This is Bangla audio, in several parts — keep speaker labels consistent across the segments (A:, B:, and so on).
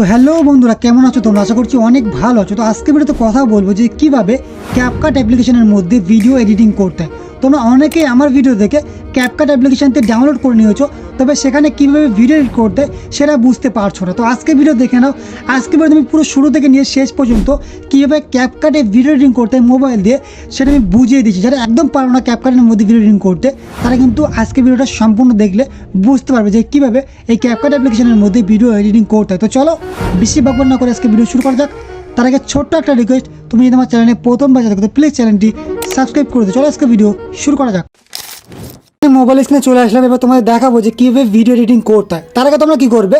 A: তো হ্যালো বন্ধুরা, কেমন আছো তোমরা? আশা করছি অনেক ভালো আছো। তো আজকে বেরোতে কথা বলব যে কীভাবে ক্যাপকাট অ্যাপ্লিকেশনের মধ্যে ভিডিও এডিটিং করতে হয়। তোমরা অনেকেই আমার ভিডিও দেখে ক্যাপকাট অ্যাপ্লিকেশনতে ডাউনলোড করে নিয়েছো, তবে সেখানে কীভাবে ভিডিও এডিট করতে সেটা বুঝতে পারছ না। তো আজকে ভিডিও দেখে নাও। আজকে ভিডিও তুমি পুরো শুরু থেকে নিয়ে শেষ পর্যন্ত কীভাবে ক্যাপকাটে ভিডিও এডিটিং করতে মোবাইল দিয়ে সেটা আমি বুঝিয়ে দিচ্ছি। যারা একদম পারো না ক্যাপকাটের মধ্যে ভিডিও এডিটিং করতে, তারা কিন্তু আজকে ভিডিওটা সম্পূর্ণ দেখলে বুঝতে পারবে যে কীভাবে এই ক্যাপকাট অ্যাপ্লিকেশনের মধ্যে ভিডিও এডিটিং করতে হয়। তো চলো, বেশি বাকবার না করে আজকে ভিডিও শুরু করা যাক। তার আগে ছোট্ট একটা রিকোয়েস্ট তুমি যদি আমার চ্যানেলে প্রথম বাজার থাকো প্লিজ চ্যানেলটি সাবস্ক্রাইব করে দিও। চলো আজকে ভিডিও শুরু করা যাক। মোবাইল স্ক্রিনে চলে আসলাম, এবার তোমাদের দেখাবো যে কীভাবে ভিডিও এডিটিং করতে হয়। তার আগে তোমরা কী করবে?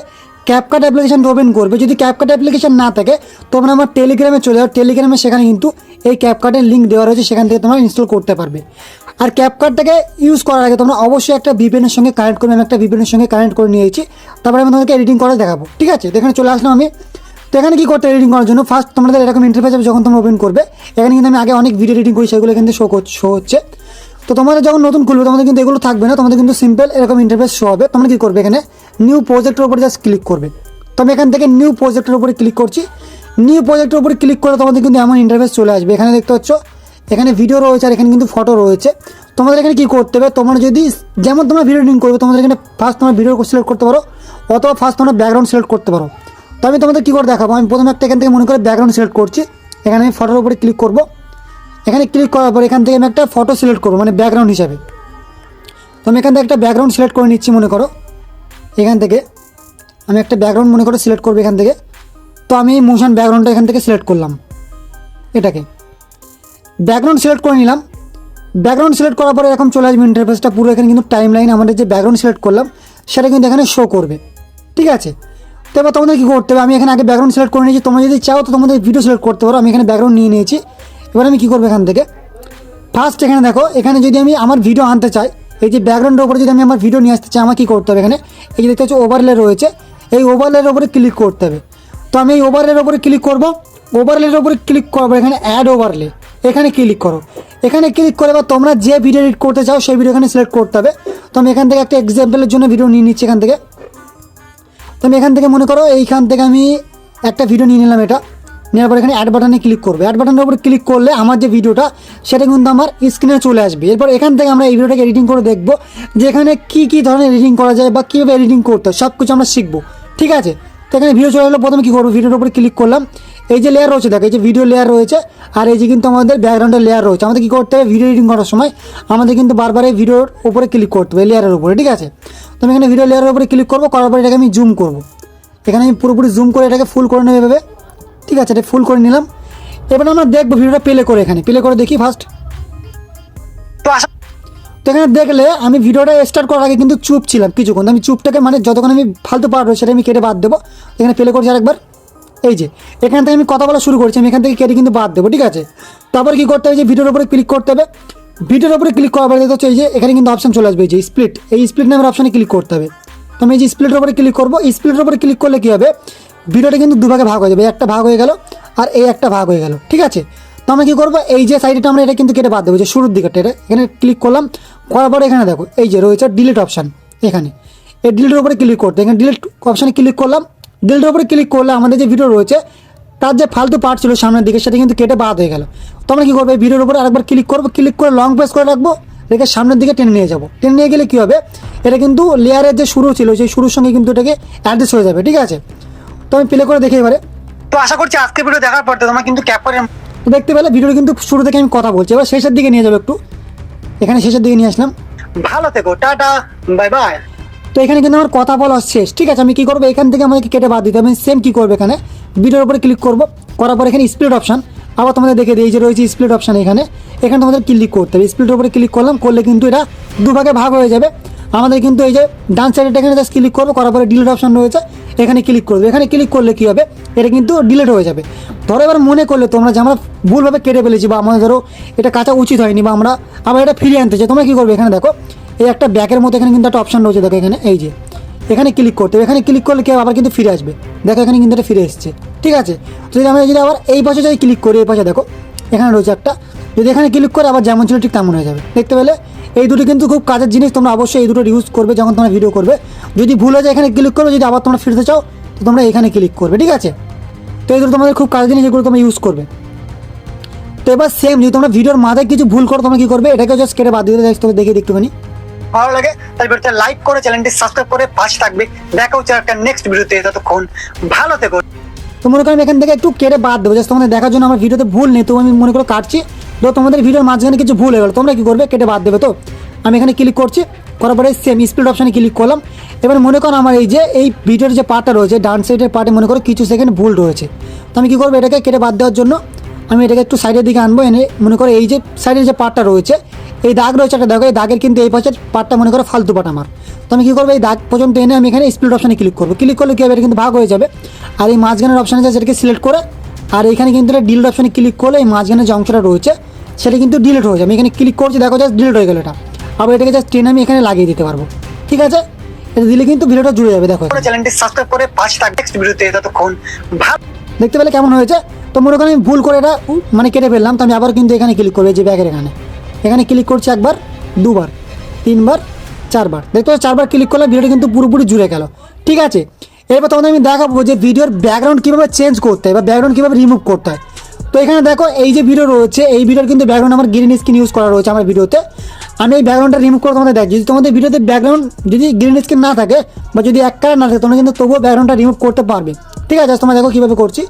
A: ক্যাপকাট অ্যাপ্লিকেশন ওপেন করবে। যদি ক্যাপকাট অ্যাপ্লিকেশন না থাকে, তোমরা আমার টেলিগ্রামে চলে যাও। টেলিগ্রামে সেখানে কিন্তু এই ক্যাপকাটের লিঙ্ক দেওয়া রয়েছে, সেখান থেকে তোমরা ইনস্টল করতে পারবে। আর ক্যাপকাটটাকে ইউজ করার আগে তোমরা অবশ্যই একটা ভিপিএনের সঙ্গে কানেক্ট করবে। আমি একটা ভিপিএনের সঙ্গে কানেক্ট করে নিয়েছি। তারপরে আমি তোমাদেরকে এডিটিং করে দেখাবো। ঠিক আছে? তো এখানে চলে আসলাম আমি। তো এখানে কী করতে এডিটিং করার জন্য? ফার্স্ট তোমাদের এরকম ইন্টারফেস যখন তোমরা ওপেন করবে। এখানে কিন্তু আমি আগে অনেক ভিডিও এডিটিং করি, সেগুলো কিন্তু শো শো হচ্ছে। তো তোমাদের যখন নতুন খুলবে, তোমাদের কিন্তু এগুলো থাকবে না, তোমাদের কিন্তু সিম্পল এরকম ইন্টারফেস শো হবে। তোমরা কী করবে এখানে? নিউ প্রজেক্টের উপরে জাস্ট ক্লিক করবে। তো আমি এখান থেকে নিউ প্রজেক্টের উপরে ক্লিক করছি। নিউ প্রজেক্টের উপরে ক্লিক করে তোমাদের কিন্তু এমন ইন্টারফেস চলে আসবে। এখানে দেখতে পাচ্ছ, এখানে ভিডিও রয়েছে আর এখানে কিন্তু ফটো রয়েছে। তোমাদের এখানে কী করতে হবে? তোমরা যদি যেমন তোমরা ভিডিও এডিটিং করবে, তোমাদের এখানে ফার্স্ট তোমরা ভিডিও সিলেক্ট করতে পারো, অথবা ফার্স্ট তোমরা ব্যাকগ্রাউন্ড সিলেক্ট করতে পারো। তো আমি তোমাদের কী করে দেখাবো? আমি প্রথমে একটা এখান থেকে মনে করে ব্যাকগ্রাউন্ড সিলেক্ট করছি। এখানে আমি ফটোর উপরে ক্লিক করব। এখানে ক্লিক করার পর এখান থেকে আমি একটা ফটো সিলেক্ট করব মানে ব্যাকগ্রাউন্ড হিসাবে। তো আমি এখান থেকে একটা ব্যাকগ্রাউন্ড সিলেক্ট করে নিচ্ছি মনে করো। এখান থেকে আমি একটা ব্যাকগ্রাউন্ড মনে করে সিলেক্ট করব এখান থেকে। তো আমি এই মোশন ব্যাকগ্রাউন্ডটা এখান থেকে সিলেক্ট করলাম। এটাকে। ব্যাকগ্রাউন্ড সিলেক্ট করে নিলাম। ব্যাকগ্রাউন্ড সিলেক্ট করার পরে এরকম চলে আসবে ইন্টারফেসটা পুরো এখানে কিন্তু টাইম লাইন আমাদের যে ব্যাকগ্রাউন্ড সিলেক্ট করলাম, সেটা কিন্তু এখানে শো করবে। ঠিক আছে? তো এবার তোমাদের কী করতে হবে? আমি এখানে আগে ব্যাকগ্রাউন্ড সিলেক্ট করে নিয়েছি। তোমরা যদি চাও তো তোমাদের ভিডিও সিলেক্ট করতে পারো। আমি এখানে ব্যাকগ্রাউন্ড নিয়ে নিয়েছি। এবার আমি কী করব এখান থেকে? ফার্স্ট এখানে দেখো, এখানে যদি আমি আমার ভিডিও আনতে চাই, এই যে ব্যাকগ্রাউন্ডের উপরে যদি আমি আমার ভিডিও নিয়ে আসতে চাই, আমার কী করতে হবে এখানে? এই যে দেখতে হচ্ছে ওভারলে রয়েছে। এই ওভারলের উপরে ক্লিক করতে হবে। তো আমি এই ওভারলের উপরে ক্লিক করব। ওভারলের উপরে ক্লিক করব এখানে অ্যাড ওভারলে এখানে ক্লিক করো। এখানে ক্লিক করে বা তোমরা যে ভিডিও এডিট করতে চাও, সেই ভিডিও এখানে সিলেক্ট করতে হবে। তো আমি এখান থেকে একটা এক্সাম্পলের জন্য ভিডিও নিয়ে নিচ্ছি এখান থেকে। তো আমি এখান থেকে মনে করো এইখান থেকে আমি একটা ভিডিও নিয়ে নিলাম এটা। নেওয়ার পর এখানে অ্যাড বাটনে ক্লিক করবে। অ্যাড বাটনের উপরে ক্লিক করলে আমার যে ভিডিওটা সেটা কিন্তু আমার স্ক্রিনে চলে আসবে। এরপর এখান থেকে আমরা এই ভিডিওটাকে এডিটিং করে দেখব যে এখানে কী কী ধরনের এডিটিং করা যায় বা কীভাবে এডিটিং করতে হয় সব কিছু আমরা শিখব। ঠিক আছে? তো এখানে ভিডিও চলে এলো। প্রথমে কী করব? ভিডিওর উপরে ক্লিক করলাম। এই যে লেয়ার রয়েছে, দেখো, এই যে ভিডিও লেয়ার রয়েছে, আর এই যে কিন্তু আমাদের ব্যাকগ্রাউন্ডের লেয়ার রয়েছে। আমাদের কী করতে হবে? ভিডিও এডিটিং করার সময় আমাদের কিন্তু বারবার এই ভিডিওর উপরে ক্লিক করতে হবে লেয়ারের উপরে। ঠিক আছে? তো আমি এখানে ভিডিও লেয়ারের উপরে ক্লিক করব করার পরে এটাকে আমি জুম করব। এখানে আমি পুরোপুরি জুম করে এটাকে ফুল করে নেবে এভাবে। ঠিক আছে এটা ফুল করে নিলাম। এবার আমরা দেখব ভিডিওটা প্লে করে এখানে। প্লে করে দেখি ফার্স্ট
B: তো
A: এখানে দেখলে আমি ভিডিওটা স্টার্ট করার আগে কিন্তু চুপ ছিলাম কিছুক্ষণ। আমি চুপটাকে মানে যতক্ষণ আমি ফালতু পার সেটা আমি কেটে বাদ দেবো। এখানে প্লে করছি আরেকবার। এই যে এখান থেকে আমি কথা বলা শুরু করছি। আমি এখান থেকে কেটে কিন্তু বাদ দেবো ঠিক আছে? তারপর কি করতে হবে যে ভিডিওর উপরে ক্লিক করতে হবে। ভিডিওর উপরে ক্লিক করার পরে হচ্ছে যে এখানে কিন্তু অপশন চলে আসবে যে স্প্লিট এই স্প্লিট নামের অপশানে ক্লিক করতে হবে। তো আমি এই যে স্প্লিটের উপরে ক্লিক করব স্প্লিটের উপরে ক্লিক করলে কী হবে? ভিডিওটা কিন্তু দুভাগে ভাগ হয়ে যাবে একটা ভাগ হয়ে গেল আর এই একটা ভাগ হয়ে গেল, ঠিক আছে? তো আমরা কী করব? এই যে সাইডটা আমরা এটা কিন্তু কেটে বাদ দেবো যে শুরুর দিকে এটা এখানে ক্লিক করলাম, করার পরে এখানে দেখো, এই যে রয়েছে ডিলিট অপশান এখানে। এই ডিলিটের উপরে ক্লিক করতে, এখানে ডিলিট অপশানে ক্লিক করলাম ডিলিটের উপরে ক্লিক করলে আমাদের যে ভিডিও রয়েছে, তার যে ফালতু পার্ট ছিল সামনের দিকে, সেটা কিন্তু কেটে বাদ হয়ে গেল। তো আমরা কী করব? ভিডিওর উপরে আরেকবার ক্লিক করব ক্লিক করে লং প্রেস করে রাখব রেখে সামনের দিকে টেনে নিয়ে যাব। টেনে নিয়ে গেলে কী হবে? এটা কিন্তু লেয়ারের যে শুরু ছিল সেই শুরুর সঙ্গে কিন্তু এটাকে অ্যাডজাস্ট হয়ে যাবে ঠিক আছে? তো আমি প্লে করে দেখি এবারে।
B: তো আশা করছি আজকে ভিডিও দেখার পর তোমার কিন্তু ক্যাপকাটের
A: তো দেখতে পেলে ভিডিওটা কিন্তু শুরু থেকে আমি কথা বলছি। এবার শেষের দিকে নিয়ে যাব একটু। এখানে শেষের দিকে নিয়ে আসলাম।
B: ভালো থেকো টাটা বাই বাই
A: তো এখানে কিন্তু আমার কথা বলা শেষ ঠিক আছে? আমি কী করব? এখান থেকে আমাকে কেটে বাদ দিতে হবে। সেম কী করব এখানে? ভিডিওর উপরে ক্লিক করব করার পর এখানে স্প্লিট অপশান আবার তোমাদের দেখে দিই যে রয়েছে স্প্লিট অপশান এখানে। এখানে তোমাদের ক্লিক করতে হবে। স্প্লিটের উপরে ক্লিক করলাম, করলে কিন্তু এটা দুভাগে ভাগ হয়ে যাবে। আমাদের কিন্তু এই যে ডান সাইডে এখানে জাস্ট ক্লিক করব, করার পরে ডিলিট অপশান রয়েছে, এখানে ক্লিক করবে। এখানে ক্লিক করলে কী হবে? এটা কিন্তু ডিলিট হয়ে যাবে। ধরো এবার মনে করলে তোমরা যে আমরা ভুলভাবে কেটে ফেলেছি বা আমাদের ধরো এটা কাঁচা উচিত হয়নি বা আমরা আবার এটা ফিরিয়ে আনতে চাই, তোমরা কী করবে এখানে দেখো, এই একটা ব্যাকের মতো এখানে কিন্তু একটা অপশান রয়েছে, দেখো এখানে, এই যে। এখানে ক্লিক করতে হবে। এখানে ক্লিক করলে কি হবে? আবার কিন্তু ফিরে আসবে। দেখো এখানে কিন্তু এটা ফিরে এসছে। ঠিক আছে? যদি আমরা যদি আবার এই পাশে যদি ক্লিক করি, এই পাশে দেখো, এখানে রয়েছে একটা। যদি এখানে ক্লিক করে আবার যেমন ছিল ঠিক তেমন হয়ে যাবে। দেখতে পেলে এই দুটো কিন্তু খুব কাজের জিনিস, তোমরা অবশ্যই এই দুটো ইউজ করবে যখন তোমরা ভিডিও করবে। যদি ভুল হয়ে যায়, এখানে ক্লিক করবে, যদি আবার তোমরা ফিরতে চাও, তো তোমরা এখানে ক্লিক করবে, ঠিক আছে? তো এই দুটো তোমাদের খুব কাজের জিনিস, এগুলো তোমরা ইউজ করবে। তো এবার সেম যদি তোমরা ভিডিওর মাথায় কিছু ভুল করো, তোমরা কি করবে? এটাকে জাস্ট কেটে বাদ দিয়ে তোকে দেখে একটুখানি।
B: ভালো লাগে? তাহলে ভিডিওটা লাইক করে চ্যানেলটি সাবস্ক্রাইব করে পাশে থাকবে। দেখা হচ্ছে একটা নেক্সট ভিডিওতে ততক্ষণ ভালো থেকো।
A: তো মনে করো আমি এখান থেকে একটু কেটে বাদ দেবো জাস্ট তোমাদের দেখার জন্য আমার ভিডিওতে ভুল নেই, তো আমি মনে করো কাটছি। তো তোমাদের ভিডিওর মাঝখানে কিছু ভুল হয়ে গেলো, তোমরা কী করবে? কেটে বাদ দেবে তো? আমি এখানে ক্লিক করছি, করার পরে সেম স্পিড অপশানে ক্লিক করলাম। এবার মনে করো আমার এই যে, এই ভিডিওর যে পার্টটা রয়েছে, ডান সাইডের পার্টে মনে করো কিছু সেকেন্ড ভুল রয়েছে। তো আমি কী করব এটাকে কেটে বাদ দেওয়ার জন্য? আমি এটাকে একটু সাইডের দিকে আনব, এনে মনে করো এই যে সাইডের যে পার্টটা রয়েছে এই দাগ রয়েছে একটা দেখো এই দাগের কিন্তু এই পাশের পার্টটা মনে করো ফালতু পাট আমার। তো আমি কী করব? এই দাগ পর্যন্ত এনে আমি এখানে স্পিড অপশানে ক্লিক করব। ক্লিক করলে কী হবে? এটা কিন্তু ভাগ হয়ে যাবে। আর এই মাঝখানের অপশানে আছে সেটাকে সিলেক্ট করে আর এখানে কিন্তু এটা ডিলিট অপশানে ক্লিক করলে এই মাঝখানে যে অংশটা রয়েছে সেটা কিন্তু ডিলিট হয়ে যাবে। আমি এখানে ক্লিক করছি দেখো জাস্ট ডিলিট হয়ে গেলো এটা। আবার এটাকে জাস্ট টেনে আমি এখানে লাগিয়ে দিতে পারব। ঠিক আছে? এটা দিলে কিন্তু ভিডিওটা জুড়ে যাবে দেখো।
B: চ্যানেলটি সাবস্ক্রাইব করে পাশে নেক্সট ভিডিওতে ততক্ষণ
A: দেখতে পেলে কেমন হয়েছে? তো মনে করেন আমি ভুল করে এটা মানে কেটে ফেললাম। তো আমি আবার কিন্তু এখানে ক্লিক করব এই যে ব্যাগের এখানে। এখানে ক্লিক করছি একবার, দুবার, তিনবার, চারবার। দেখতে পাচ্ছ, চারবার ক্লিক করলে ভিডিওটা কিন্তু পুরোপুরি জুড়ে গেল। ঠিক আছে? এরপর তোমাদের আমি দেখাবো যে ভিডিওর ব্যাকগ্রাউন্ড কীভাবে চেঞ্জ করতে হয় বা ব্যাকগ্রাউন্ড কীভাবে রিমুভ করতে হয়। তো এখানে দেখো, এই যে ভিডিও রয়েছে, এই ভিডিওর কিন্তু ব্যাকগ্রাউন্ড আমার গ্রিন স্ক্রিন ইউজ করা রয়েছে আমার ভিডিওতে আমি এই ব্যাকগ্রাউন্ডটা রিমুভ করে তোমাদের দেখ যদি তোমাদের ভিডিওতে ব্যাকগ্রাউন্ড যদি গ্রিন স্ক্রিন না থাকে বা যদি এক কালার না থাকে, তোমরা কিন্তু তবুও ব্যাকগ্রাউন্ডটা রিমুভ করতে পারবে। ঠিক আছে তোমরা দেখো কীভাবে করছি।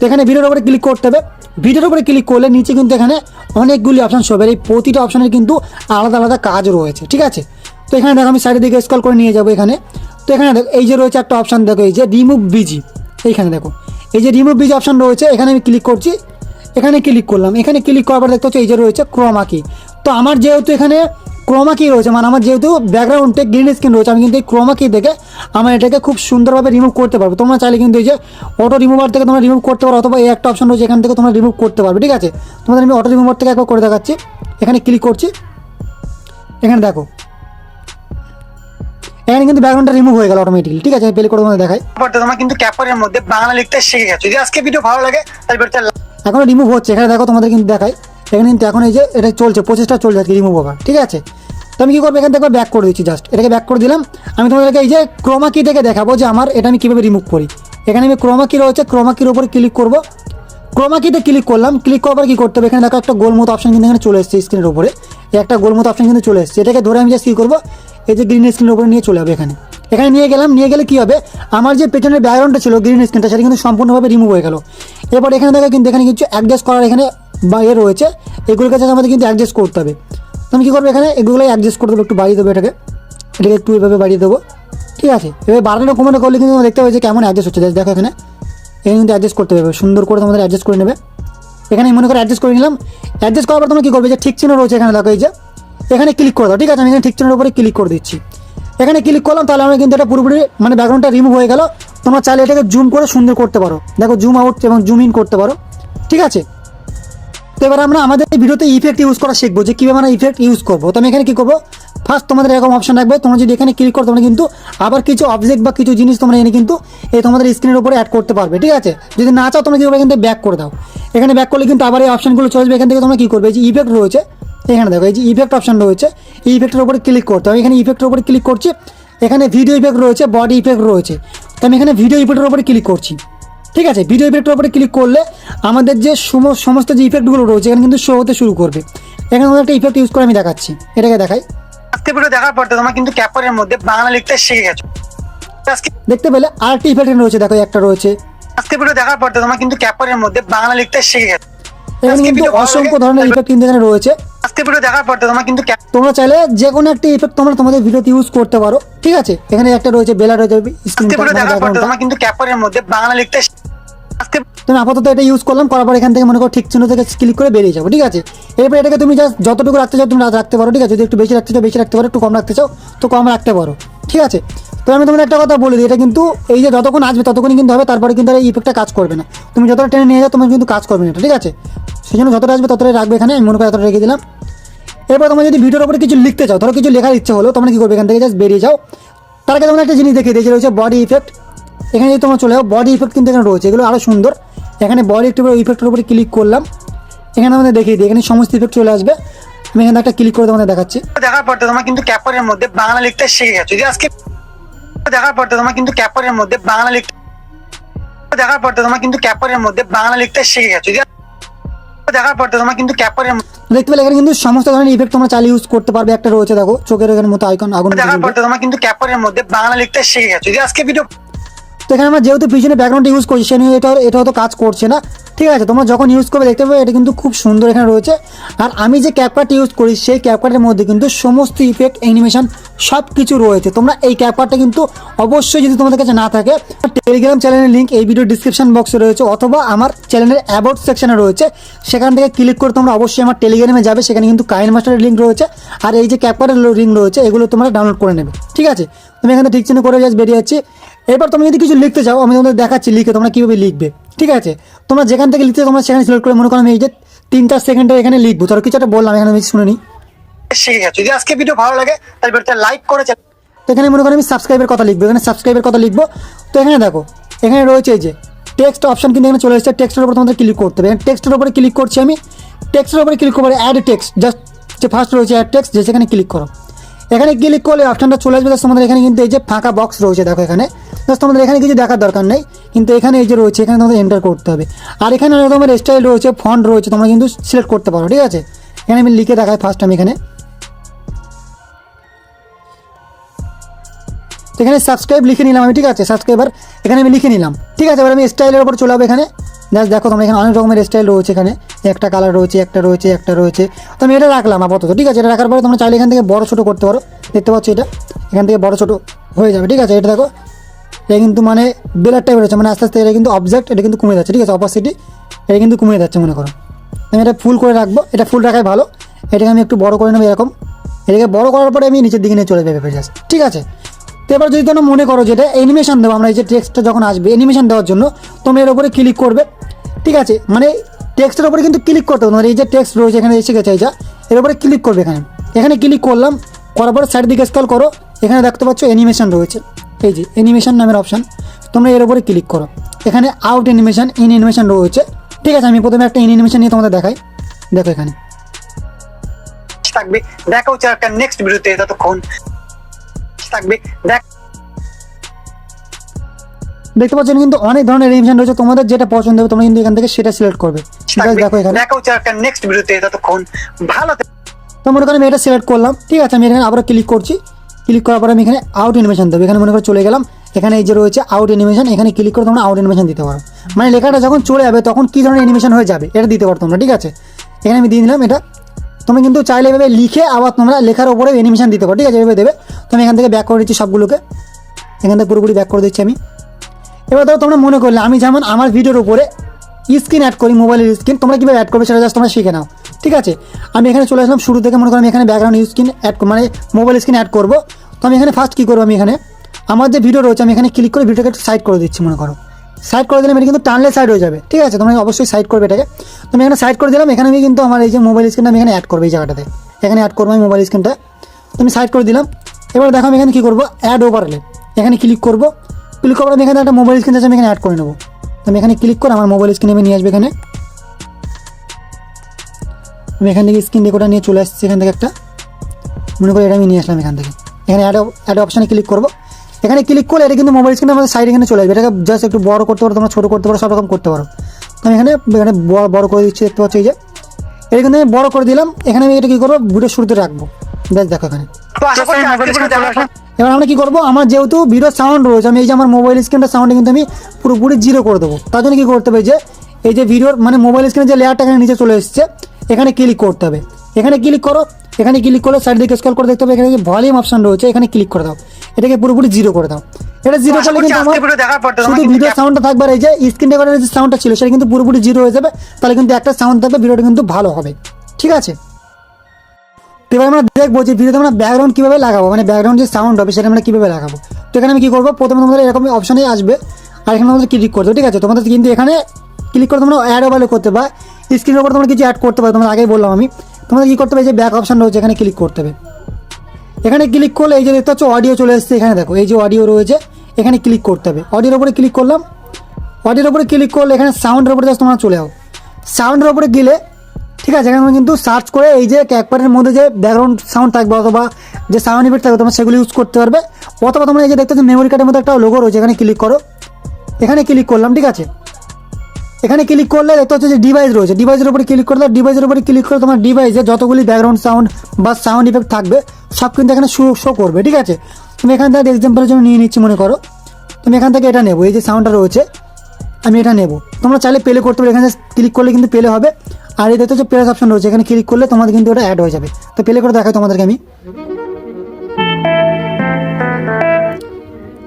A: তো এখানে ভিডিওর উপরে ক্লিক করতে হবে। ভিডিওর উপরে ক্লিক করলে নিচে কিন্তু এখানে অনেকগুলি অপশান শো হবে। এই প্রতিটা অপশানের কিন্তু আলাদা আলাদা কাজ রয়েছে, ঠিক আছে? তো এখানে দেখো, আমি সাইডের দিকে স্কল করে নিয়ে যাব এখানে। তো এখানে দেখো, এই যে রয়েছে একটা অপশান দেখো, এই যে রিমুভ বিজি এইখানে দেখো। এই যে রিমুভ বিজি অপশান রয়েছে, এখানে আমি ক্লিক করছি। এখানে ক্লিক করলাম। এখানে ক্লিক করার পর দেখতে হচ্ছে এই যে রয়েছে ক্রোমা কি তো আমার যেহেতু এখানে ক্রোমা কি রয়েছে। মানে আমার যেহেতু ব্যাকগ্রাউন্ডে গ্রিন স্ক্রিন রয়েছে আমি কিন্তু এই ক্রোমা কি দেখে আমার এটাকে খুব সুন্দরভাবে রিমুভ করতে পারব। তোমরা চাইলে কিন্তু এই যে অটো রিমুভার থেকে তোমরা রিমুভ করতে পারো অথবা এই একটা অপশন রয়েছে এখান থেকে তোমরা রিমুভ করতে পারবে ঠিক আছে? তোমাদের আমি অটো রিমুভার থেকে একবার করে দেখাচ্ছি। এখানে ক্লিক করছি। এখানে দেখো। এখানে কিন্তু ব্যাকগ্রাউন্ডটা রিমুভ হয়ে গেল অটোমেটিকলি ঠিক আছে? আমি প্লে করে তোমাদের দেখাই।
B: তোমরা কিন্তু ক্যাপের মধ্যে বাংলা লিখতে শিখে গেছো। যদি আজকে ভিডিও ভালো লাগে তাহলে
A: এখনও রিমুভ হচ্ছে। এখানে দেখো তোমাদের কিন্তু দেখাই। এখানে কিন্তু এখন এই যে এটা চলছে প্রচেষ্টা চলছে আর কি রিমুভ হওয়ার ঠিক আছে? তো আমি কী করব? এখান থেকে ব্যাক করে দিচ্ছি জাস্ট এটাকে ব্যাক করে দিলাম। আমি তোমাদেরকে এই যে ক্রোমা কি থেকে দেখাবো যে আমার এটা আমি কীভাবে রিমুভ করি। এখানে আমি ক্রোমা কি রয়েছে ক্রোমা কির উপরে ক্লিক করব। ক্রোমা কিতে ক্লিক করলাম ক্লিক করার কী করতে হবে? এখানে দেখো একটা গোল মতো অপশন কিন্তু এখানে চলে এসেছে স্ক্রিনের উপরে। একটা গোল মতো অপশন কিন্তু চলে এসেছে। এটাকে ধরে আমি জাস্ট কী করব? এই যে গ্রিন স্ক্রিনের উপরে নিয়ে চলে যাবে এখানে। এখানে নিয়ে গেলাম, নিয়ে গেলে কী হবে? আমার যে পেছনের ব্যাকগ্রাউন্ডটা ছিল গ্রিন স্ক্রিনটা সেটা কিন্তু সম্পূর্ণভাবে রিমুভ হয়ে গেল। এরপর এখানে দেখো কিন্তু এখানে কিছু অ্যাডজাস্ট করার এখানে বাইরে রয়েছে, এগুলোর কাছে আমাদের কিন্তু অ্যাডজাস্ট করতে হবে। আমি কী করব এখানে? এগুলোই অ্যাডজাস্ট করে দেবো, একটু বাড়িয়ে দেবো এটাকে। এটাকে একটু এভাবে বাড়িয়ে দেবো। ঠিক আছে? এবার বাড়ানো কমানো করলে কিন্তু দেখতে পাবে যে কেমন অ্যাডজাস্ট হচ্ছে। দেখো এখানে। এখানে কিন্তু অ্যাডজাস্ট করতে হবে। সুন্দর করে তোমাদের অ্যাডজাস্ট করে নেবে। এখানে মনে করে অ্যাডজাস্ট করে নিলাম। অ্যাডজাস্ট করার পর তোমরা কী করবে? যে ঠিক চিহ্ন রয়েছে এখানে, দেখো এই যে। এখানে ক্লিক করে দাও। ঠিক আছে? আমি এখানে ঠিক চিহ্নের উপরে ক্লিক করে দিচ্ছি। এখানে ক্লিক করলাম, তাহলে আমরা কিন্তু এটা পুরোপুরি মানে ব্যাকগ্রাউন্ডটা রিমুভ হয়ে গেল। তোমরা চাইলে এটাকে জুম করে সুন্দর করতে পারো। দেখো জুম আউট এবং জুম ইন করতে পারো। ঠিক আছে? তো এবার আমরা আমাদের এই ভিডিওতে ইফেক্ট ইউজ করা শিখব যে কীভাবে আমরা ইফেক্ট ইউজ করব। তো আমি এখানে কী করব? ফার্স্ট তোমাদের এরকম অপশন রাখবে, তোমরা যদি এখানে ক্লিক করো, তোমরা কিন্তু আবার কিছু অবজেক্ট বা কিছু জিনিস তোমরা এনে কিন্তু এই তোমাদের স্ক্রিনের উপরে অ্যাড করতে পারবে, ঠিক আছে? যদি না চাও, তোমরা কী করবে থেকে ব্যাক করে দাও। এখানে ব্যাক করলে কিন্তু আবার এই অপশনগুলো চলে এখান থেকে তোমরা কী করবে? যে ইফেক্ট রয়েছে, এখানে দেখো, এই যে ইফেক্ট অপশন রয়েছে, এই ইফেক্টের উপরে ক্লিক করতে হবে। এখানে ইফেক্টের উপরে ক্লিক করছি, এখানে ভিডিও ইফেক্ট রয়েছে বডি ইফেক্ট রয়েছে। তো আমি এখানে ভিডিও ইফেক্টের উপরে ক্লিক করছি। ঠিক আছে ভিডিও ইফেক্টের উপরে ক্লিক করলে আমাদের যে সম- সমস্ত যে ইফেক্টগুলো রয়েছে এখানে কিন্তু শো হতে শুরু করবে। এখানে একটা ইফেক্ট ইউজ করে আমি দেখাচ্ছি। এটাকে দেখাই।
B: আজকে ভিডিও দেখার পর তোমরা কিন্তু ক্যাপারের মধ্যে বাংলা লিখতে শিখে গেছো। আজকে
A: দেখতে পেলে আরেকটি ইফেক্ট রয়েছে দেখো একটা রয়েছে।
B: আজকে ভিডিও দেখার পর তোমরা কিন্তু ক্যাপারের মধ্যে বাংলা লিখতে শিখে গেছো।
A: এখানে কিন্তু অসংখ্য ধরনের ইফেক্ট কিন্তু এখানে রয়েছে।
B: আজকে ভিডিও দেখার পর তোমরা কিন্তু
A: তোমরা চাইলে যে কোনো একটা ইফেক্ট তোমরা তোমাদের ভিডিওতে ইউজ করতে পারো। ঠিক আছে? এখানে একটা রয়েছে বেলা রয়েছে
B: আজকে
A: স্ক্রিনটা
B: ভিডিও দেখার পর তোমরা কিন্তু ক্যাপের মধ্যে বাংলা লিখতে আজকে
A: তুমি আপাতত এটা ইউজ করলাম করার পর এখান থেকে মনে করো ঠিক চিহ্ন থেকে ক্লিক করে বেরিয়ে যাব ঠিক আছে? এরপর এটাকে তুমি জাস্ট যতটুকু রাখতে চাও তুমি রাখতে পারো ঠিক আছে? যদি একটু বেশি রাখতে চাও বেশি রাখতে পারো একটু কম রাখতে চাও তো কম রাখতে পারো ঠিক আছে? তো আমি তোমাদের একটা কথা বলে দিই, এটা কিন্তু এই যে যতক্ষণ আসবে ততক্ষণই কিন্তু হবে, তারপরে কিন্তু এই ইফেক্টটা কাজ করবে না। তুমি যতটা টেনে নিয়ে যাও, তোমার কিন্তু কাজ করবে না, ঠিক আছে? সেই জন্য যতটা আসবে ততটাই রাখবে এখানে, আমি মনে করে এতটা রেখে দিলাম। এরপর তোমার যদি ভিডিওর উপরে কিছু লিখতে চাও, ধরো কিছু লেখার ইচ্ছে হলো, তোমরা কি করবে এখান থেকে? জাস্ট বেরিয়ে যাও। তার আগে তোমরা একটা জিনিস দেখিয়ে দিয়েছে রয়েছে বডি ইফেক্ট এখানে যদি তোমরা চলে যাও বডি ইফেক্ট কিন্তু এখানে রয়েছে, এগুলো আরও সুন্দর। এখানে বডি একটু ইফেক্টের উপরে ক্লিক করলাম। এখানে আমাদের দেখিয়ে দিই, এখানে সমস্ত ইফেক্ট চলে আসবে। আমি এখানে একটা ক্লিক করে তোমাদের দেখাচ্ছি।
B: দেখার পর তোমরা কিন্তু ক্যাপের মধ্যে বাংলা লিখতে শিখে গেছো। যদি আজকে দেখার পর তোমরা কিন্তু ক্যাপারের মধ্যে বাংলা লিখতে দেখার পর তোমার কিন্তু ক্যাপারের মধ্যে বাংলা লিখতে শিখে গেছো। দেখা দেখার পর তোমার কিন্তু ক্যাপারের
A: দেখতে পেলে এখানে কিন্তু সমস্ত ধরনের ইফেক্ট তোমরা চালিয়ে ইউজ করতে পারবে। একটা রয়েছে দেখো চোখের এখানে মতো আইকন আগুন
B: দেখার পর তো তোমার কিন্তু ক্যাপারের মধ্যে বাংলা লিখতে শিখে গেছো। যদি আজকে ভিডিও
A: তো এখানে আমরা যেহেতু পিছনে ব্যাকগ্রাউন্ড ইউজ করছি, সে নিয়ে এটা এটা তো কাজ করছে না। ঠিক আছে, তোমরা যখন ইউজ করবে দেখতে পাবে এটা কিন্তু খুব সুন্দর এখানে রয়েছে। আর আমি যে ক্যাপকার্ট ইউজ করি, সেই ক্যাপকার্টের মধ্যে কিন্তু সমস্ত ইফেক্ট অ্যানিমেশন সব কিছু রয়েছে। তোমরা এই ক্যাপকার্টটা কিন্তু অবশ্যই যদি তোমাদের কাছে না থাকে টেলিগ্রাম চ্যানেলের লিঙ্ক এই ভিডিও ডিসক্রিপশন বক্সে রয়েছে, অথবা আমার চ্যানেলের অ্যাবাউট সেকশনে রয়েছে। সেখান থেকে ক্লিক করে তোমরা অবশ্যই আমার টেলিগ্রামে যাবে, সেখানে কিন্তু কাইন মাস্টারের লিঙ্ক রয়েছে। আর এই যে ক্যাপকার্টের লিঙ্ক রয়েছে, এগুলো তোমরা ডাউনলোড করে নেবে। ঠিক আছে, তুমি এখানে ঠিক চিহ্ন করে বেরিয়ে যাচ্ছি। এরপর তুমি যদি কিছু লিখতে চাও আমি তোমাদের দেখাচ্ছি লিখে তোমরা কীভাবে লিখবে। ঠিক আছে? তোমরা যেখান থেকে লিখতে তোমরা সেখানে সিলেক্ট করে মনে করো আমি এই যে তিন চার সেকেন্ডে এখানে লিখব। ধরো কিছু একটা বললাম এখানে আমি শুনে নিই।
B: শিখে গেছো। যদি আজকে ভিডিও ভালো লাগে তাহলে ভিডিওটা লাইক করে
A: এখানে মনে করো আমি সাবস্ক্রাইবের কথা লিখব। এখানে সাবস্ক্রাইবের কথা লিখব। তো এখানে দেখো এখানে রয়েছে এই যে টেক্সট অপশন কিন্তু এখানে চলে এসেছে। টেক্সটের উপর তোমাদের ক্লিক করতে হবে। টেক্সটের উপরে ক্লিক করছি আমি। টেক্সটের উপরে ক্লিক করব অ্যাড টেক্সট জাস্ট যে ফার্স্ট রয়েছে অ্যাড টেক্সট যে সেখানে ক্লিক করো। এখানে ক্লিক করলে অপশনটা চলে আসবে। তোমাদের এখানে কিন্তু এই যে ফাঁকা বক্স রয়েছে, দেখো এখানে। তোমাদের এখানে কিছু দেখার দরকার নেই। কিন্তু এখানে এই যে রয়েছে, এখানে তোমাদের এন্টার করতে হবে। আর এখানে তোমার স্টাইল রয়েছে ফন্ট রয়েছে, তোমরা কিন্তু সিলেক্ট করতে পারো, ঠিক আছে? এখানে আমি লিখে দেখাই ফার্স্ট আমি এখানে। এখানে সাবস্ক্রাইব লিখে নিলাম আমি, ঠিক আছে? সাবস্ক্রাইবার এখানে আমি লিখে নিলাম। ঠিক আছে, এবার আমি স্টাইলের ওপর চলে যাব এখানে। জাস্ট দেখো তোমরা এখানে অনেক রকমের স্টাইল রয়েছে এখানে। একটা কালার রয়েছে, একটা রয়েছে একটা রয়েছে। তো আমি এটা রাখলাম আপাতত, ঠিক আছে? এটা রাখার পরে তোমরা চাইলে এখান থেকে বড় ছোটো করতে পারো। দেখতে পাচ্ছ এটা? এখান থেকে বড় ছোটো হয়ে যাবে, ঠিক আছে? এটা দেখো, এটা কিন্তু মানে বেলার টাইপের রয়েছে মানে আস্তে আস্তে এটা কিন্তু অবজেক্ট এটা কিন্তু কমে যাচ্ছে, ঠিক আছে? অপোসিটি এটা কিন্তু কমে যাচ্ছে, মনে করো। আমি এটা ফুল করে রাখব। এটা ফুল রাখাই ভালো। এটাকে আমি একটু বড় করে নেব এরকম। এটাকে বড় করার পরে আমি নিচের দিকে নিয়ে চলে যাবে ঠিক আছে? তো এবার যদি তোমরা মনে করো যেটা অ্যানিমেশন দেবো, আমরা এই যে টেক্সটটা যখন আসবে অ্যানিমেশন দেওয়ার জন্য, তোমরা এর উপরে ক্লিক করবে। ঠিক আছে? মানে টেক্সটের উপরে কিন্তু ক্লিক করতে হবে এই যে টেক্সট রয়েছে, এখানে এসে গেছে এইটা। এর উপরে ক্লিক করবে এখানে। এখানে ক্লিক করলাম, করার পরে সাইড দিকে স্কল করো, এখানে দেখতে পাচ্ছ অ্যানিমেশন রয়েছে। এই যে অ্যানিমেশন নামের অপশান তোমরা এর উপরে ক্লিক করো। এখানে আউট অ্যানিমেশন ইন অ্যানিমেশন রয়েছে। ঠিক আছে, আমি প্রথমে একটা ইন অ্যানিমেশন নিয়ে তোমাদের দেখাই। দেখো এখানে।
B: থাকবে। দেখা হচ্ছে একটা নেক্সট ভিডিওতে ততক্ষণ থাকবে। দেখ
A: দেখতে পাচ্ছেন কিন্তু অনেক ধরনের অ্যানিমেশন রয়েছে। তোমাদের যেটা পছন্দ হবে তোমরা কিন্তু এখান থেকে সেটা সিলেক্ট করবে। দেখো এখানে।
B: দেখা হচ্ছে একটা নেক্সট ভিডিওতে ততক্ষণ ভালো
A: তো মনে করেন আমি এটা সিলেক্ট করলাম। ঠিক আছে আমি এখানে আবার ক্লিক করছি। ক্লিক করার পরে আমি এখানে আউট অ্যানিমেশন দেবো। এখানে মনে করে চলে গেলাম। এখানে এই যে রয়েছে আউট অ্যানিমেশন এখানে ক্লিক করে তোমরা আউট অ্যানিমেশন দিতে পারো। মানে লেখাটা যখন চলে যাবে তখন কী ধরনের অ্যানিমেশন হয়ে যাবে এটা দিতে পারো তোমরা। ঠিক আছে? এখানে আমি দিয়ে দিলাম এটা তোমরা কিন্তু চাইলে এভাবে লিখে আবার তোমরা লেখার ওপরে অ্যানিমেশন দিতে পারো, ঠিক আছে? এভাবে দেবে। তো আমি এখান থেকে ব্যাক করে দিচ্ছি সবগুলোকে। এখান থেকে পুরোপুরি ব্যাক করে দিচ্ছি আমি। এবার ধরো তোমরা মনে করলে, আমি যেমন আমার ভিডিওর উপরে স্ক্রিন অ্যাড করি মোবাইলের স্ক্রিন তোমরা কীভাবে অ্যাড করবে সেটা জাস্ট তোমরা শিখে নাও, ঠিক আছে? আমি এখানে চলে আসলাম শুরু থেকে, মনে করো আমি এখানে ব্যাকগ্রাউন্ড স্ক্রিন অ্যাড মানে মোবাইল স্ক্রিন অ্যাড করব। তো আমি এখানে ফার্স্ট কী করব আমি এখানে? আমার যে ভিডিও রয়েছে, আমি এখানে ক্লিক করে ভিডিওটাকে একটু সাইড করে দিচ্ছি, মনে করো। সাইড করে দিলাম এটা কিন্তু টানলে সাইড হয়ে যাবে, ঠিক আছে? তোমরা অবশ্যই সাইড করবে এটাকে। তো আমি এখানে সাইড করে দিলাম, এখানে আমি কিন্তু আমার এই যে মোবাইল স্ক্রিনটা আমি এখানে অ্যাড করব এই জায়গাটাতে। এখানে অ্যাড করব আমি মোবাইল স্ক্রিনটা তো আমি সাইড করে দিলাম। এবার দেখো আমি এখানে কী করব? অ্যাড ওভারলে এখানে ক্লিক করব। ক্লিক করার আমি এখানে একটা মোবাইল স্ক্রিন আছে, আমি এখানে অ্যাড করে নেব। তো আমি এখানে ক্লিক করে আমার মোবাইল স্ক্রিনে আমি নিয়ে আসবে এখানে। আমি এখান থেকে স্ক্রিন রেকর্ডার নিয়ে চলে আসছি এখান থেকে একটা। মনে করি এটা আমি নিয়ে আসলাম এখান থেকে। এখানে অ্যাড অ্যাড অপশানে ক্লিক করব। এখানে ক্লিক করলে এটা কিন্তু মোবাইল স্ক্রিনে আমাদের সাইড এখানে চলে আসবে। এটাকে জাস্ট একটু বড় করতে পারো, তোমরা ছোটো করতে পারো, সব রকম করতে পারো। আমি এখানে এখানে বড় বড় করে দিচ্ছি দেখতে পাচ্ছি এই যে। এটা কিন্তু আমি বড় করে দিলাম এখানে আমি এটা কী করব? ভিডিও শুরুতে রাখব। বেশ দেখো এখানে। এবার আমরা কি করব? আমার যেহেতু ভিডিও সাউন্ড রয়েছে আমি এই যে আমার মোবাইল স্ক্রিনটা সাউন্ডে কিন্তু আমি পুরোপুরি জিরো করে দেবো। তার জন্য কি করতে হবে যে এই যে ভিডিওর মানে মোবাইল স্ক্রিনে যে লেয়ারটা এখানে নিচে চলে এসেছে এখানে ক্লিক করতে হবে। এখানে ক্লিক করো এখানে ক্লিক করলে সাইড দিকে স্কল করে দেখতে হবে এখানে যে ভলিউম অপশন রয়েছে এখানে ক্লিক করে দাও। এটাকে পুরোপুরি জিরো করে দাও। এটা জিরো করলে কিন্তু আমার শুধু ভিডিও সাউন্ডটা থাকবে এই যে স্ক্রিন রেকর্ডারের যে সাউন্ডটা ছিল সেটা কিন্তু পুরোপুরি জিরো হয়ে যাবে। তাহলে কিন্তু একটা সাউন্ড থাকবে ভিডিওটা কিন্তু ভালো হবে। ঠিক আছে? তো এবার আমরা দেখব যে ভিডিওতে আমরা ব্যাকগ্রাউন্ড কীভাবে লাগাবো মানে ব্যাকগ্রাউন্ড যে সাউন্ড হবে সেটা আমরা কীভাবে লাগাবো। তো এখানে আমি কী করব? প্রথমে তোমাদের এরকম অপশানে আসবে আর এখানে তোমাদের ক্লিক করতে ঠিক আছে? তোমাদের কিন্তু এখানে ক্লিক করে তোমরা অ্যাড ওভালে করতে পারো। স্ক্রিনের উপর তোমরা কিছু অ্যাড করতে পারো তোমরা আগেই বললাম আমি। তোমাদের কী করতে হবে? যে ব্যাক অপশান রয়েছে এখানে ক্লিক করতে হবে। এখানে ক্লিক করলে এই যে দেখতে পাচ্ছ অডিও চলে এসেছে, এখানে দেখো, এই যে অডিও রয়েছে, এখানে ক্লিক করতে হবে। অডিওর উপরে ক্লিক করলাম। অডিওর উপরে ক্লিক করলে এখানে সাউন্ডের উপরে জাস্ট তোমরা চলে যাও। সাউন্ডের উপরে গেলে, ঠিক আছে, এখানে কিন্তু সার্চ করে এই যে ক্যাকপারের মধ্যে যে ব্যাকগ্রাউন্ড সাউন্ড থাকবে অথবা যে সাউন্ড ইফেক্ট থাকবে, তোমরা সেগুলো ইউজ করতে পারবে। অথবা তোমরা এই যে দেখতে মেমোরি কার্ডের মধ্যে একটা লোগো রয়েছে, এখানে ক্লিক করো। এখানে ক্লিক করলাম, ঠিক আছে। এখানে ক্লিক করলে দেখতে হচ্ছে যে ডিভাইস রয়েছে। ডিভাইসের উপরে ক্লিক করলে ডিভাইসের উপরে ক্লিক করে তোমার ডিভাইসে যতগুলি ব্যাকগ্রাউন্ড সাউন্ড বা সাউন্ড ইফেক্ট থাকবে, সব কিন্তু এখানে শো শো করবে, ঠিক আছে? তুমি এখান থেকে এক্সাম্পলের জন্য নিয়ে নিচ্ছি, মনে করো। তুমি এখান থেকে এটা নেব, এই যে সাউন্ডটা রয়েছে, আমি এটা নেব। তোমরা চাইলে পেলে করতে পারো, এখানে ক্লিক করলে কিন্তু পেলে হবে। আর এই দেখতে হচ্ছে প্লেস অপশন রয়েছে, এখানে ক্লিক করলে তোমাদের কিন্তু ওটা অ্যাড হয়ে যাবে। তো পেলে করে দেখাই তোমাদেরকে আমি।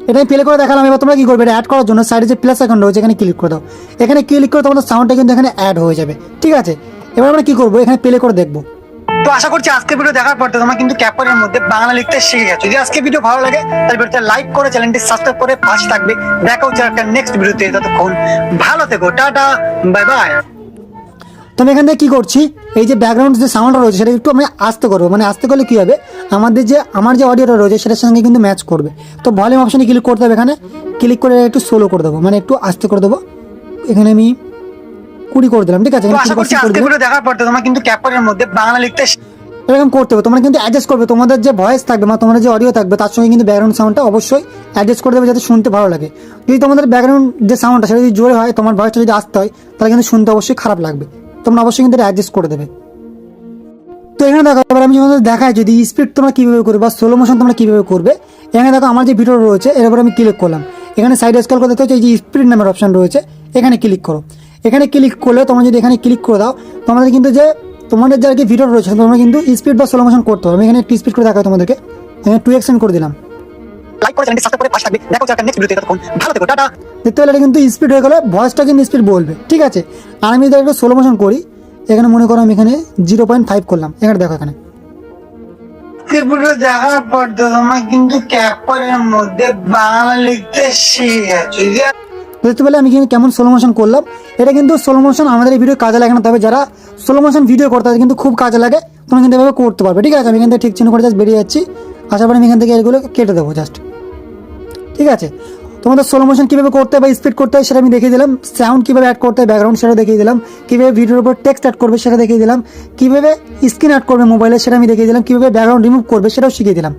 A: এটা প্লে করে দেখালাম, এবার তোমরা কি করবে? এটা অ্যাড করার জন্য সাইডে যে প্লাস অ্যাকাউন্ট রয়েছে, এখানে ক্লিক করে দাও। এখানে ক্লিক করে তোমাদের সাউন্ডটা কিন্তু এখানে অ্যাড হয়ে যাবে, ঠিক আছে? এবার আমরা কি করব? এখানে প্লে করে দেখব।
B: তো আশা করছি আজকে ভিডিও দেখার পর তোমরা কিন্তু ক্যাপকাটের মধ্যে বাংলা লিখতে শিখে গেছো। যদি আজকে ভিডিও ভালো লাগে, তাহলে ভিডিওটা লাইক করে চ্যানেলটি সাবস্ক্রাইব করে পাশে থাকবে। দেখা হচ্ছে একটা নেক্সট ভিডিওতে ততক্ষণ ভালো থেকো, টাটা বাই বাই
A: তো আমি এখান থেকে কী করছি? এই যে ব্যাকগ্রাউন্ড যে সাউন্ডটা রয়েছে সেটা একটু আমি আস্তে করব। মানে আস্তে করলে কী হবে? আমাদের যে আমার যে অডিওটা রয়েছে সেটার সঙ্গে কিন্তু ম্যাচ করবে। তো ভলিউম অপশনে ক্লিক করতে হবে এখানে। ক্লিক করে একটু স্লো করে দেবো। মানে একটু আস্তে করে দেবো। এখানে আমি কুড়ি করে দিলাম ঠিক আছে?
B: তো
A: এখানে
B: আশা
A: 20%
B: করছি
A: করে
B: আজকে
A: দিলাম।
B: ভিডিও দেখার পর তোমরা কিন্তু ক্যাপকাটের মধ্যে বাংলা লিখতে
A: এরকম করতে হবে। তোমরা কিন্তু অ্যাডজাস্ট করবে। তোমাদের যে ভয়েস থাকবে বা তোমাদের যে অডিও থাকবে তার সঙ্গে কিন্তু ব্যাকগ্রাউন্ড সাউন্ডটা অবশ্যই অ্যাডজাস্ট করে দেবে যাতে শুনতে ভালো লাগে। যদি তোমাদের ব্যাকগ্রাউন্ড যে সাউন্ডটা সেটা যদি জোরে হয় তোমার ভয়েসটা যদি আসতে হয় তাহলে কিন্তু শুনতে অবশ্যই খারাপ লাগবে। তোমরা অবশ্যই কিন্তু অ্যাডজাস্ট করে দেবে। তো এখানে দেখো, এবার আমি তোমাদের দেখাই যদি স্পিড তোমরা কীভাবে করবে বা স্লো মোশন তোমরা কীভাবে করবে। এখানে দেখো, আমার যে ভিডিও রয়েছে, এর উপর আমি ক্লিক করলাম। এখানে সাইড স্কল দেখতে হচ্ছে এই যে স্পিড নামের অপশন রয়েছে, এখানে ক্লিক করো। এখানে ক্লিক করলে তোমরা যদি এখানে ক্লিক করে দাও, তোমাদের কিন্তু যে, তোমাদের যে আর কি ভিডিও রয়েছে, তোমরা কিন্তু স্পিড বা স্লো মোশন করতে হবে আমি এখানে একটু স্পিড করে দেখাই তোমাদেরকে। এখানে টু এক্সেন্ড করে দিলাম।
B: লাইক করে চ্যানেলটি সাবস্ক্রাইব করে পাশে থাকবে। দেখা হচ্ছে নেক্সট ভিডিওতে ততক্ষণ ভালো থেকো। টাটা।
A: দেখতে পেলে কিন্তু স্পিড হয়ে গেলে ভয়েসটা কিন্তু স্পিড বলবে। ঠিক আছে? আর আমি যদি একটু স্লো মোশন করি। এখানে মনে করো আমি এখানে জিরো পয়েন্ট ফাইভ করলাম। এখানে দেখো এখানে।
B: দেখার পর তোমরা কিন্তু মধ্যে বাংলা লিখতে
A: আমি কিন্তু কেমন স্লো মোশন করলাম? এটা কিন্তু স্লো মোশন আমাদের এই ভিডিও কাজে লাগে না তবে যারা স্লো মোশন ভিডিও করতে তাদের কিন্তু খুব কাজে লাগে। তোমরা কিন্তু এভাবে করতে পারবে। ঠিক আছে? আমি এখান থেকে ঠিক চিহ্ন করে জাস্ট বেরিয়ে যাচ্ছি। আসার পরে আমি এখান থেকে এগুলো কেটে দেবো জাস্ট ঠিক আছে? তোমাদের স্লো মোশন কীভাবে করতে হয় বা স্পিড করতে হয় সেটা আমি দেখিয়ে দিলাম। সাউন্ড কীভাবে অ্যাড করতে হয় ব্যাকগ্রাউন্ড সেটা দেখিয়ে দিলাম। কীভাবে ভিডিওর উপর টেক্সট অ্যাড করবে সেটা দেখিয়ে দিলাম। কীভাবে স্ক্রিন অ্যাড করবে মোবাইলে সেটা আমি দেখিয়ে দিলাম। কীভাবে ব্যাকগ্রাউন্ড রিমুভ করবে সেটাও শিখিয়ে দিলাম।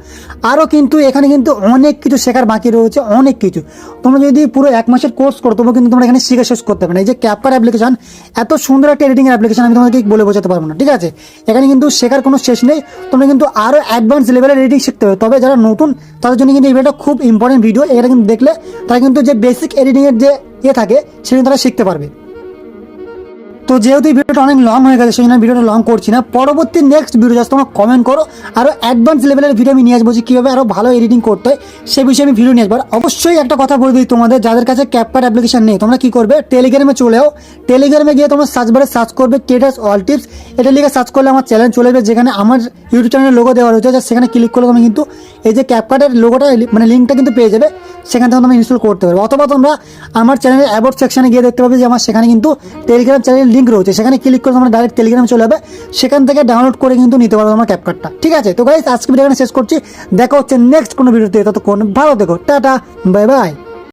A: আরও কিন্তু এখানে কিন্তু অনেক কিছু শেখার বাকি রয়েছে, অনেক কিছু। তোমরা যদি পুরো এক মাসের কোর্স করো তবু কিন্তু তোমরা এখানে শিখে শেষ করতে পারবে না। এই যে ক্যাপকার অ্যাপ্লিকেশন এত সুন্দর একটা এডিটিং অ্যাপ্লিকেশন আমি তোমাদেরকে বলে বোঝাতে পারব না, ঠিক আছে? এখানে কিন্তু শেখার কোনো শেষ নেই। তোমরা কিন্তু আরও অ্যাডভান্স লেভেলের এডিটিং শিখতে হবে তবে যারা নতুন, তাদের জন্য কিন্তু এই ভিডিওটা খুব ইম্পর্টেন্ট ভিডিও এটা কিন্তু দেখলে তারা কিন্তু যে বেসিক এডিটিংয়ের যে ইয়ে থাকে, সেটা তারা শিখতে পারবে। তো যেহেতু ভিডিওটা অনেক লং হয়ে গেছে, সেই জন্য ভিডিওটা লং করছি না। পরবর্তী নেক্সট ভিডিও জাস্ট তোমরা কমেন্ট করো আরও অ্যাডভান্স লেভেলের ভিডিও আমি নিয়ে আসব যে কীভাবে আরও ভালো এডিটিং করতে হয়, সে বিষয়ে আমি ভিডিও নিয়ে আসব। অবশ্যই একটা কথা বলে দিই তোমাদের, যাদের কাছে ক্যাপকাট অ্যাপ্লিকেশন নেই, তোমরা কি করবে? টেলিগ্রামে চলে যাও। টেলিগ্রামে গিয়ে তোমরা সার্চ বারে সার্চ করবে কেটাস অল টিপস এটা লিখে সার্চ করলে আমার চ্যানেল চলে যাবে যেখানে আমার ইউটিউব চ্যানেলের লোগো দেওয়া রয়েছে। সেখানে ক্লিক করলে তুমি কিন্তু এই যে ক্যাপকাটের লোগোটা মানে লিঙ্কটা কিন্তু পেয়ে যাবে। সেখান থেকে তোমরা ইনস্টল করতে পারবে। অথবা তোমরা আমার চ্যানেলের অ্যাবাউট সেকশনে গিয়ে দেখতে পাবে যে আমার সেখানে কিন্তু টেলিগ্রাম চ্যানেলের লিঙ্ক রয়েছে। সেখানে ক্লিক করে তোমরা ডাইরেক্ট টেলিগ্রাম চলে যাবে। সেখান থেকে ডাউনলোড করে কিন্তু নিতে পারবে আমার ক্যাপকার্ডটা ঠিক আছে? তো গাইজ আজকে ভিডিও এখানে শেষ করছি। দেখা হচ্ছে নেক্সট কোনো ভিডিওতে ততক্ষণ ভালো দেখো টাটা বাই বাই